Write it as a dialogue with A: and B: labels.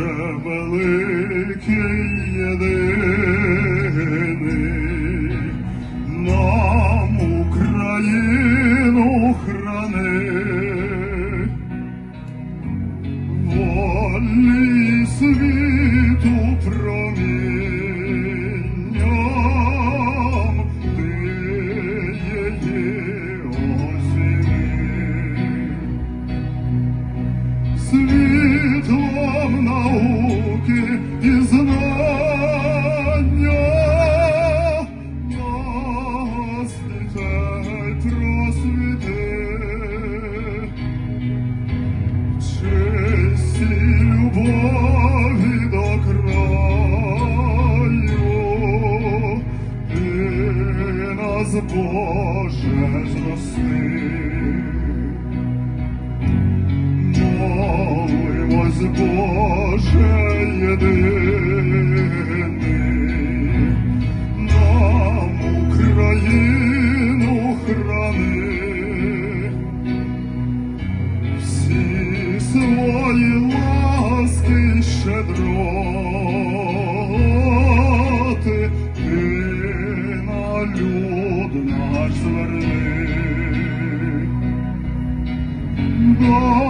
A: Боже великий єдиний, нам Україну храни, волі світу промінням, ти її осіни Боже, зрости, молимось, Боже єдиний, нам Україну храни, всі свої ласки щедроти ти на. Doğdun arzularını Doğdun